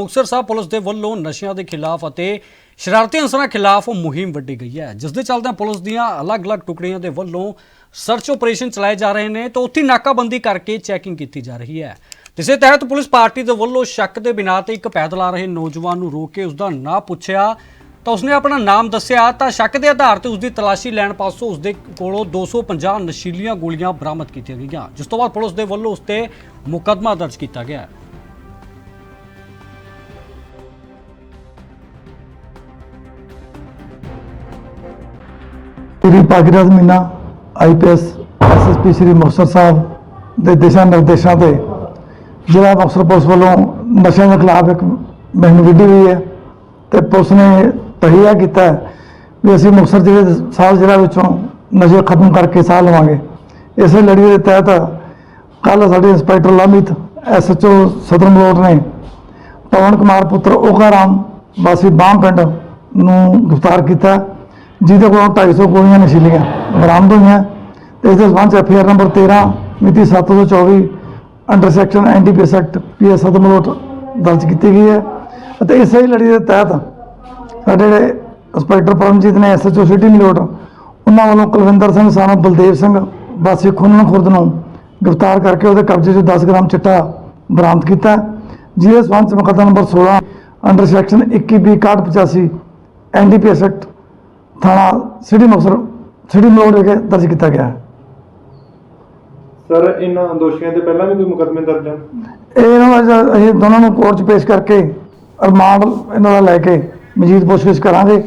Muktsar Sahib police ਦੇ ਵੱਲੋਂ ਨਸ਼ਿਆਂ ਦੇ ਖਿਲਾਫ ਅਤੇ ਸ਼ਰਾਰਤੀ ਅਨਸਰਾਂ ਖਿਲਾਫ ਮੁਹਿੰਮ ਵੱਢੀ ਗਈ ਹੈ। ਜਿਸ ਦੇ ਚੱਲਦਿਆਂ ਪੁਲਿਸ ਦੀਆਂ ਅਲੱਗ-ਅਲੱਗ ਟੁਕੜੀਆਂ ਦੇ ਵੱਲੋਂ ਸਰਚ ਆਪਰੇਸ਼ਨ ਚਲਾਏ ਜਾ ਰਹੇ ਨੇ ਤਾਂ ਉੱਥੇ ਨਾਕਾਬੰਦੀ ਕਰਕੇ ਚੈਕਿੰਗ ਕੀਤੀ ਜਾ ਰਹੀ ਹੈ। ਇਸੇ ਤਹਿਤ ਪੁਲਿਸ ਪਾਰਟੀ ਦੇ ਵੱਲੋਂ ਸ਼ੱਕ ਦੇ ਬਿਨਾਂ ਤੇ ਇੱਕ ਪੈਦਲ ਆ ਰਹੇ ਨੌਜਵਾਨ ਨੂੰ ਰੋਕ ਕੇ ਉਸ ਦਾ ਨਾਂ ਪੁੱਛਿਆ ਤਾਂ ਉਸਨੇ ਆਪਣਾ ਨਾਮ ਦੱਸਿਆ ਤਾਂ ਸ਼ੱਕ ਦੇ ਆਧਾਰ ਤੇ ਉਸਦੀ ਤਲਾਸ਼ੀ ਲੈਣ ਪਾਸੋਂ ਉਸਦੇ ਕੋਲੋਂ 250 ਨਸ਼ੀਲੀਆਂ ਗੋਲੀਆਂ ਬਰਾਮਦ ਕੀਤੀਆਂ ਗਈਆਂ, ਜਿਸ ਤੋਂ ਬਾਅਦ ਪੁਲਿਸ ਦੇ ਵੱਲੋਂ ਉਸ ਤੇ ਮੁਕੱਦਮਾ ਦਰਜ ਕੀਤਾ ਗਿਆ ਹੈ। ਸ਼੍ਰੀ ਭਾਗੀਰਥ ਮੀਨਾ ਆਈਪੀਐਸ ਐਸਐਸਪੀ ਸ਼੍ਰੀ ਮੁਕਤਸਰ ਸਾਹਿਬ ਦੇ ਦਿਸ਼ਾ ਨਿਰਦੇਸ਼ਾਂ ਤੇ ਜ਼ਿਲ੍ਹਾ ਮੁਕਤਸਰ ਪੁਲਿਸ ਵੱਲੋਂ ਨਸ਼ਿਆਂ ਦੇ ਖਿਲਾਫ ਇੱਕ ਮੁਹਿੰਮ ਵਿੱਢੀ ਹੋਈ ਹੈ ਤੇ ਪੁਲਿਸ ਨੇ ਤਹੀਆ ਕੀਤਾ ਵੀ ਅਸੀਂ ਮੁਕਤਸਰ ਜ਼ਿਲ੍ਹੇ ਸਾਲ ਜ਼ਿਲ੍ਹਾ ਵਿੱਚੋਂ ਨਸ਼ੇ ਖਤਮ ਕਰਕੇ ਸਾਹ ਲਵਾਂਗੇ। ਇਸੇ ਲੜੀ ਦੇ ਤਹਿਤ ਕੱਲ ਸਾਡੇ ਇੰਸਪੈਕਟਰ ਲਾਮਿਤ ਐਸਐਚਓ ਸਦਰ ਮਲੋਟ ਨੇ ਪਵਨ ਕੁਮਾਰ ਪੁੱਤਰ ਓਕਾ ਰਾਮ ਵਾਸੀ ਬਾਮ ਪਿੰਡ ਨੂੰ ਗ੍ਰਿਫਤਾਰ ਕੀਤਾ। ਜਿਹਦੇ ਕੋਲੋਂ 250 ਗੋਲੀਆਂ ਨਸ਼ੀਲੀਆਂ, ਬਰਾਮਦ ਹੋਈਆਂ। ਤੇ ਇਸ ਦੇ ਸਬੰਧ ਚ ਐਫਆਰ ਨੰਬਰ 13 ਮਿਤੀ 7 ਤੋਂ 24 under section NDPS act PS ਸਦਮਲੋਟ ਦਰਜ ਕੀਤੀ ਗਈ ਹੈ। ਅਤੇ ਇਸੇ ਹੀ ਲੜੀ ਦੇ ਤਹਿਤ ਸਾਡੇ ਜਿਹੜੇ ਇੰਸਪੈਕਟਰ ਪਰਮਜੀਤ ਨੇ ਐਸਐਚਓ ਸਿਟੀ ਮਲੋਟ ਉਹਨਾਂ ਵੱਲੋਂ ਕੁਲਵਿੰਦਰ ਸਿੰਘ, ਸਾਨਾ ਬਲਦੇਵ ਸਿੰਘ, ਵਾਸੀ ਖੁੰਨਣ ਖੁਰਦ ਨੂੰ ਗ੍ਰਿਫਤਾਰ ਕਰਕੇ ਉਹਦੇ ਕਬਜ਼ੇ 'ਚੋਂ 10 ਗ੍ਰਾਮ ਚਿੱਟਾ ਬਰਾਮਦ ਕੀਤਾ ਜਿਹਦੇ ਸਬੰਧ 'ਚ ਮੁਕੱਦਮਾ number 16 under section 21 B 6185 NDPS act ਥਾਣਾ ਸਿਟੀ ਮੁਕਤਸਰ ਸਿਟੀ ਮਲੋਟ ਵਿਖੇ ਦਰਜ ਕੀਤਾ ਗਿਆ ਹੈ। ਸਰ ਇਹਨਾਂ ਦੋਸ਼ੀਆਂ ਤੇ ਪਹਿਲਾਂ ਵੀ ਕੋਈ ਮੁਕੱਦਮੇ ਦਰਜ ਹਨ? ਇਹ ਇਹਨਾਂ ਦਾ ਅੱਜ ਅਸੀਂ ਦੋਨਾਂ ਨੂੰ ਕੋਰਟ 'ਚ ਪੇਸ਼ ਕਰਕੇ ਰਿਮਾਂਡ ਇਹਨਾਂ ਦਾ ਲੈ ਕੇ ਮਜੀਦ ਪੁੱਛਗਿੱਛ ਕਰਾਂਗੇ।